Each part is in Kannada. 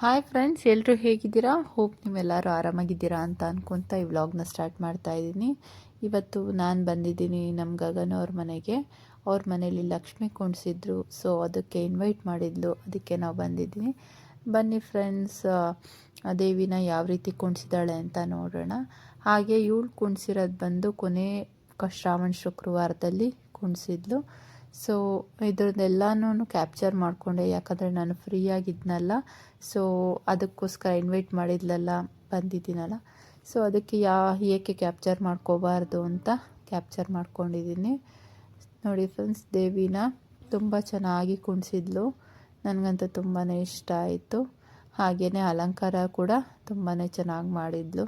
ಹಾಯ್ ಫ್ರೆಂಡ್ಸ್ ಎಲ್ಲರೂ ಹೇಗಿದ್ದೀರಾ? ಹೋಪ್ ನೀವೆಲ್ಲರೂ ಆರಾಮಾಗಿದ್ದೀರಾ ಅಂತ ಅಂದ್ಕೊಂತ ಈ ವ್ಲಾಗ್ನ ಸ್ಟಾರ್ಟ್ ಮಾಡ್ತಾ ಇದ್ದೀನಿ. ಇವತ್ತು ನಾನು ಬಂದಿದ್ದೀನಿ ನಮ್ಮ ಗಗನ ಅವ್ರ ಮನೆಗೆ. ಅವ್ರ ಮನೇಲಿ ಲಕ್ಷ್ಮಿ ಕುಣಿಸಿದ್ರು ಸೊ ಅದಕ್ಕೆ ಇನ್ವೈಟ್ ಮಾಡಿದ್ಲು. ಅದಕ್ಕೆ ನಾವು ಬಂದಿದ್ದೀನಿ. ಬನ್ನಿ ಫ್ರೆಂಡ್ಸ್ ದೇವಿನ ಯಾವ ರೀತಿ ಕುಣಿಸಿದಾಳೆ ಅಂತ ನೋಡೋಣ. ಹಾಗೆ ಇವಳು ಕುಣಿಸಿರೋದು ಬಂದು ಕೊನೆ ಶ್ರಾವಣ ಶುಕ್ರವಾರದಲ್ಲಿ ಕುಣಿಸಿದ್ಲು. ಸೊ ಇದ್ರದ್ದೆಲ್ಲನೂ ಕ್ಯಾಪ್ಚರ್ ಮಾಡಿಕೊಂಡೆ. ಯಾಕಂದರೆ ನಾನು ಫ್ರೀ ಆಗಿದ್ನಲ್ಲ. ಸೊ ಅದಕ್ಕೋಸ್ಕರ ಇನ್ವೈಟ್ ಮಾಡಿದ್ಲಲ್ಲ, ಬಂದಿದ್ದೀನಲ್ಲ. ಸೊ ಅದಕ್ಕೆ ಯಾ, ಏಕೆ ಕ್ಯಾಪ್ಚರ್ ಮಾಡ್ಕೋಬಾರ್ದು ಅಂತ ಕ್ಯಾಪ್ಚರ್ ಮಾಡ್ಕೊಂಡಿದ್ದೀನಿ. ನೋಡಿ ಫ್ರೆಂಡ್ಸ್ ದೇವಿನ ತುಂಬ ಚೆನ್ನಾಗಿ ಕುಣಿಸಿದ್ಲು. ನನಗಂತೂ ತುಂಬಾ ಇಷ್ಟ ಆಯಿತು. ಹಾಗೆಯೇ ಅಲಂಕಾರ ಕೂಡ ತುಂಬಾ ಚೆನ್ನಾಗಿ ಮಾಡಿದ್ಲು.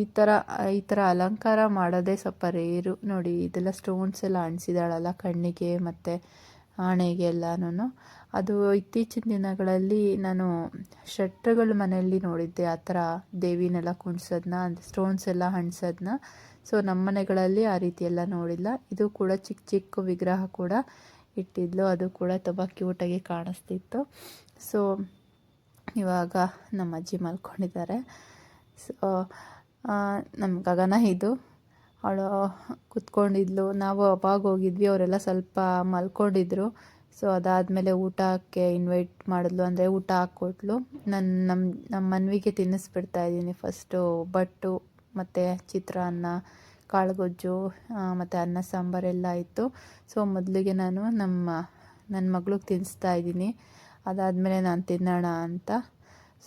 ಈ ಥರ ಈ ಥರ ಅಲಂಕಾರ ಮಾಡೋದೇ ಸ್ವಲ್ಪ ರೇರು ನೋಡಿ, ಇದೆಲ್ಲ ಸ್ಟೋನ್ಸ್ ಎಲ್ಲ ಅಂಟಿಸಿದಾಳಲ್ಲ ಕಣ್ಣಿಗೆ ಮತ್ತು ಆಣೆಗೆಲ್ಲನೂ ಅದು ಇತ್ತೀಚಿನ ದಿನಗಳಲ್ಲಿ ನಾನು ಶೆಟ್ರುಗಳ ಮನೆಯಲ್ಲಿ ನೋಡಿದ್ದೆ, ಆ ಥರ ದೇವಿನೆಲ್ಲ ಕುಣಿಸೋದನ್ನ ಅಂದರೆ ಸ್ಟೋನ್ಸ್ ಎಲ್ಲ ಹಣ್ಸೋದನ್ನ ಸೊ ನಮ್ಮ ಮನೆಗಳಲ್ಲಿ ಆ ರೀತಿ ಎಲ್ಲ ನೋಡಿಲ್ಲ. ಇದು ಕೂಡ ಚಿಕ್ಕ ಚಿಕ್ಕ ವಿಗ್ರಹ ಕೂಡ ಇಟ್ಟಿದ್ಲು. ಅದು ಕೂಡ ತುಂಬ ಕ್ಯೂಟಾಗಿ ಕಾಣಿಸ್ತಿತ್ತು. ಸೊ ಇವಾಗ ನಮ್ಮ ಅಜ್ಜಿ ಮಲ್ಕೊಂಡಿದ್ದಾರೆ. ಸೊ ನಮ್ಮ ಗಗನ ಇದು. ಅವಳು ಕುತ್ಕೊಂಡಿದ್ಲು. ನಾವು ಅವಾಗ ಹೋಗಿದ್ವಿ. ಅವರೆಲ್ಲ ಸ್ವಲ್ಪ ಮಲ್ಕೊಂಡಿದ್ರು. ಸೊ ಅದಾದಮೇಲೆ ಊಟಕ್ಕೆ ಇನ್ವೈಟ್ ಮಾಡಿದ್ಲು. ಅಂದರೆ ಊಟ ಹಾಕ್ಕೊಟ್ಲು. ನನ್ನ ನಮ್ಮ ನಮ್ಮ ಮನವಿಗೆ ತಿನ್ನಿಸ್ಬಿಡ್ತಾ ಇದ್ದೀನಿ ಫಸ್ಟು ಒಬ್ಬಟ್ಟು ಮತ್ತು ಚಿತ್ರಾನ್ನ, ಕಾಳುಗೊಜ್ಜು ಮತ್ತು ಅನ್ನ ಸಾಂಬಾರೆಲ್ಲ ಇತ್ತು ಸೊ ಮೊದಲಿಗೆ ನಾನು ನಮ್ಮ ನನ್ನ ಮಗಳಿಗೆ ತಿನ್ನಿಸ್ತಾ ಇದ್ದೀನಿ. ಅದಾದಮೇಲೆ ನಾನು ತಿನ್ನೋಣ ಅಂತ.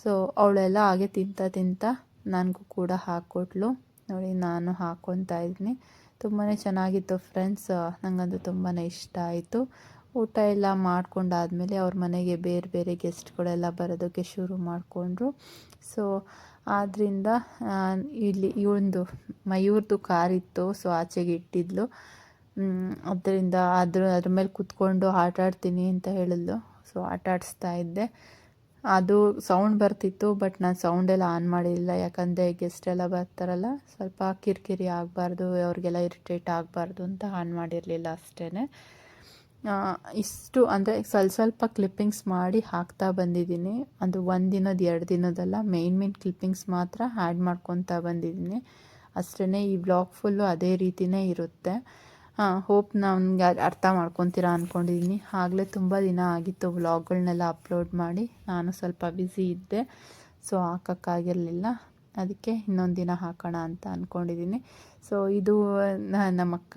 ಸೊ ಅವಳೆಲ್ಲ ಹಾಗೆ ತಿಂತ ತಿಂತ ನನಗೂ ಕೂಡ ಹಾಕ್ಕೊಟ್ಲು. ನೋಡಿ, ನಾನು ಹಾಕ್ಕೊತಾ ಇದ್ದೀನಿ. ತುಂಬಾ ಚೆನ್ನಾಗಿತ್ತು ಫ್ರೆಂಡ್ಸ್. ನನಗಂತೂ ತುಂಬಾ ಇಷ್ಟ ಆಯಿತು. ಊಟ ಎಲ್ಲ ಮಾಡ್ಕೊಂಡಾದಮೇಲೆ ಅವ್ರ ಮನೆಗೆ ಬೇರೆ ಬೇರೆ ಗೆಸ್ಟ್ಗಳೆಲ್ಲ ಬರೋದಕ್ಕೆ ಶುರು ಮಾಡಿಕೊಂಡ್ರು. ಸೊ ಆದ್ದರಿಂದ ಇಲ್ಲಿ ಇವೊಂದು ಮಯೂರ್ದು ಕಾರಿತ್ತು ಸೊ ಆಚೆಗೆ ಇಟ್ಟಿದ್ಲು. ಅದರಿಂದ ಅದ್ರ ಅದ್ರ ಮೇಲೆ ಕುತ್ಕೊಂಡು ಆಟಾಡ್ತೀನಿ ಅಂತ ಹೇಳಿದ್ಲು. ಸೊ ಆಟಾಡಿಸ್ತಾ ಇದ್ದೆ. ಅದು ಸೌಂಡ್ ಬರ್ತಿತ್ತು ಬಟ್ ನಾನು ಸೌಂಡೆಲ್ಲ ಆನ್ ಮಾಡಿಲ್ಲ. ಯಾಕಂದರೆ ಗೆಸ್ಟ್ ಎಲ್ಲ ಬರ್ತಾರಲ್ಲ, ಸ್ವಲ್ಪ ಕಿರಿಕಿರಿ ಆಗಬಾರ್ದು, ಅವ್ರಿಗೆಲ್ಲ ಇರಿಟೇಟ್ ಆಗಬಾರ್ದು ಅಂತ ಆನ್ ಮಾಡಿರಲಿಲ್ಲ ಅಷ್ಟೇ ಇಷ್ಟು ಅಂದರೆ ಸ್ವಲ್ಪ ಸ್ವಲ್ಪ ಕ್ಲಿಪ್ಪಿಂಗ್ಸ್ ಮಾಡಿ ಹಾಕ್ತಾ ಬಂದಿದ್ದೀನಿ. ಅದು ಒಂದು ದಿನದ, ಎರಡು ದಿನದಲ್ಲ ಮೇಯ್ನ್ ಮೇನ್ ಕ್ಲಿಪ್ಪಿಂಗ್ಸ್ ಮಾತ್ರ ಆ್ಯಡ್ ಮಾಡ್ಕೊತಾ ಬಂದಿದ್ದೀನಿ. ಅಷ್ಟೇ ಈ ಬ್ಲಾಗ್ ಫುಲ್ಲು ಅದೇ ರೀತಿಯೇ ಇರುತ್ತೆ. ಹೋಪ್ ನನಗೆ ಅರ್ಥ ಮಾಡ್ಕೊತೀರಾ ಅಂದ್ಕೊಂಡಿದ್ದೀನಿ ಆಗಲೇ ತುಂಬ ದಿನ ಆಗಿತ್ತು ವ್ಲಾಗ್ಗಳನ್ನೆಲ್ಲ ಅಪ್ಲೋಡ್ ಮಾಡಿ. ನಾನು ಸ್ವಲ್ಪ ಬ್ಯುಸಿ ಇದ್ದೆ. ಸೊ ಹಾಕೋಕ್ಕಾಗಿರಲಿಲ್ಲ. ಅದಕ್ಕೆ ಇನ್ನೊಂದು ದಿನ ಹಾಕೋಣ ಅಂತ ಅಂದ್ಕೊಂಡಿದ್ದೀನಿ ಸೊ ಇದು ನಮ್ಮಕ್ಕ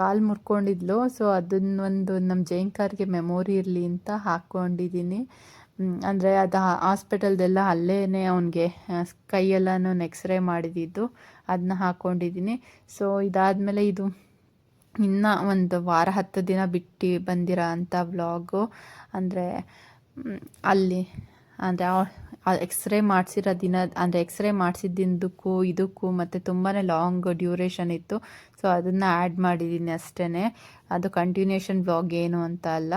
ಕಾಲು ಮುರ್ಕೊಂಡಿದ್ಲು. ಸೊ ಅದನ್ನೊಂದು ನಮ್ಮ ಜೈಂಕಾರ್ಗೆ ಮೆಮೊರಿ ಇರಲಿ ಅಂತ ಹಾಕ್ಕೊಂಡಿದ್ದೀನಿ ಅಂದರೆ ಅದು ಹಾಸ್ಪಿಟಲ್ದೆಲ್ಲ ಅಲ್ಲೇ ಅವನಿಗೆ ಕೈಯೆಲ್ಲನೂ ಎಕ್ಸ್ರೇ ಮಾಡಿದ್ದು. ಅದನ್ನ ಹಾಕ್ಕೊಂಡಿದ್ದೀನಿ ಸೊ ಇದಾದಮೇಲೆ ಇದು ಇನ್ನು ಒಂದು ವಾರ ಹತ್ತು ದಿನ ಬಿಟ್ಟು ಬಂದಿರೋ ಅಂಥ ವ್ಲಾಗು. ಅಂದರೆ ಅಲ್ಲಿ, ಅಂದರೆ ಎಕ್ಸ್ರೇ ಮಾಡಿಸಿರೋ ದಿನ, ಅಂದರೆ ಎಕ್ಸ್ರೇ ಮಾಡಿಸಿದ್ದಿಂದಕ್ಕೂ ಇದಕ್ಕೂ ಮತ್ತು ತುಂಬಾ ಲಾಂಗ್ ಡ್ಯೂರೇಷನ್ ಇತ್ತು. ಸೊ ಅದನ್ನು ಆ್ಯಡ್ ಮಾಡಿದ್ದೀನಿ ಅಷ್ಟೇ ಅದು ಕಂಟಿನ್ಯೂಷನ್ ವ್ಲಾಗ್ ಏನು ಅಂತ ಅಲ್ಲ.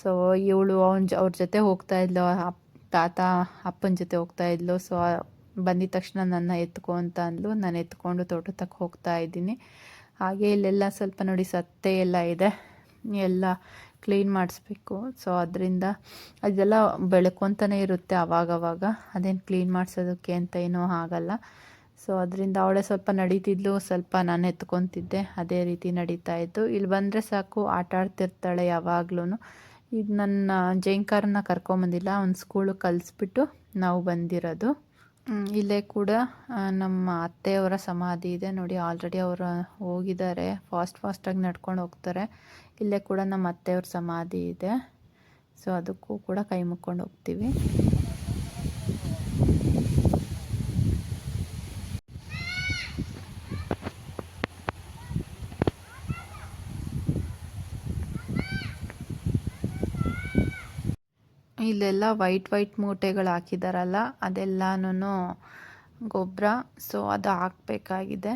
ಸೊ ಇವಳು ಅವನ ಅವ್ರ ಜೊತೆ ಹೋಗ್ತಾ ಇದ್ಲು ತಾತ, ಅಪ್ಪನ ಜೊತೆ ಹೋಗ್ತಾ ಇದ್ಲು. ಸೊ ಬಂದಿದ ತಕ್ಷಣ ನನ್ನ ಎತ್ಕೊ ಅಂತ ಅಂದ್ಲು. ನಾನು ಎತ್ಕೊಂಡು ತೋಟಕ್ಕೆ ಹೋಗ್ತಾ ಇದ್ದೀನಿ. ಹಾಗೆ ಇಲ್ಲೆಲ್ಲ ಸ್ವಲ್ಪ ನೋಡಿ ಸತ್ತೆ ಎಲ್ಲ ಇದೆ. ಎಲ್ಲ ಕ್ಲೀನ್ ಮಾಡಿಸ್ಬೇಕು. ಸೊ ಅದರಿಂದ ಅದೆಲ್ಲ ಬೆಳ್ಕೊತಾನೆ ಇರುತ್ತೆ ಆವಾಗವಾಗ ಅದೇನು ಕ್ಲೀನ್ ಮಾಡಿಸೋದಕ್ಕೆ ಅಂತ ಏನೂ ಆಗಲ್ಲ. ಸೊ ಅದರಿಂದ ಅವಳೆ ಸ್ವಲ್ಪ ನಡೀತಿದ್ಲು. ಸ್ವಲ್ಪ ನಾನು ಎತ್ಕೊತಿದ್ದೆ. ಅದೇ ರೀತಿ ನಡೀತಾ ಇತ್ತು. ಇಲ್ಲಿ ಬಂದರೆ ಸಾಕು, ಆಟ ಆಡ್ತಿರ್ತಾಳೆ ಯಾವಾಗ್ಲೂ ಇದು ನನ್ನ ಜೈಂಕಾರನ್ನ ಕರ್ಕೊಂಬಂದಿಲ್ಲ. ಅವ್ನು ಸ್ಕೂಲಿಗೆ ಕಲಿಸ್ಬಿಟ್ಟು ನಾವು ಬಂದಿರೋದು. ಇಲ್ಲೇ ಕೂಡ ನಮ್ಮ ಅತ್ತೆಯವರ ಸಮಾಧಿ ಇದೆ. ನೋಡಿ ಆಲ್ರೆಡಿ ಅವರು ಹೋಗಿದ್ದಾರೆ. ಫಾಸ್ಟ್ ಫಾಸ್ಟಾಗಿ ನಡ್ಕೊಂಡು ಹೋಗ್ತಾರೆ. ಇಲ್ಲೇ ಕೂಡ ನಮ್ಮ ಅತ್ತೆಯವ್ರ ಸಮಾಧಿ ಇದೆ. ಸೊ ಅದಕ್ಕೂ ಕೂಡ ಕೈ ಮುಕ್ಕೊಂಡು ಹೋಗ್ತೀವಿ. ಇಲ್ಲೆಲ್ಲ ವೈಟ್ ವೈಟ್ ಮೂಟೆಗಳು ಹಾಕಿದಾರಲ್ಲ ಅದೆಲ್ಲನೂ ಗೊಬ್ಬರ ಸೊ ಅದು ಹಾಕಬೇಕಾಗಿದೆ.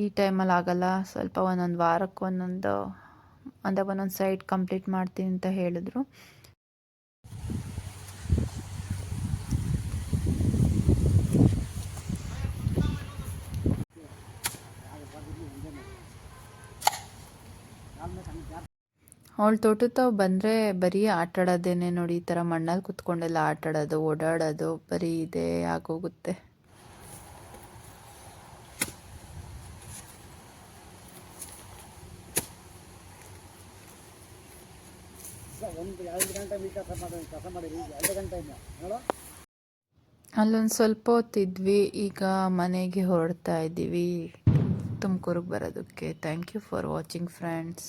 ಈ ಟೈಮಲ್ಲಿ ಆಗಲ್ಲ. ಸ್ವಲ್ಪ ಒಂದೊಂದು ವಾರಕ್ಕೆ ಒಂದೊಂದು, ಅಂದರೆ ಒಂದೊಂದು ಸೈಡ್ ಕಂಪ್ಲೀಟ್ ಮಾಡ್ತೀನಿ ಅಂತ ಹೇಳಿದ್ರು. ಅವಳ ತೋಟದ ಬಂದರೆ ಬರೀ ಆಟ ಆಡೋದೇನೆ ನೋಡಿ, ಈ ಥರ ಮಣ್ಣಲ್ಲಿ ಕುತ್ಕೊಂಡೆಲ್ಲ ಆಟ ಆಡೋದು ಓಡಾಡೋದು ಬರೀ ಇದೇ ಆಗೋಗುತ್ತೆ. ಅಲ್ಲೊಂದು ಸ್ವಲ್ಪ ಹೊತ್ತಿದ್ವಿ, ಈಗ ಮನೆಗೆ ಹೊರಡ್ತಾ ಇದ್ದೀವಿ ತುಮಕೂರಿಗೆ ಬರೋದಕ್ಕೆ. Thank you for watching friends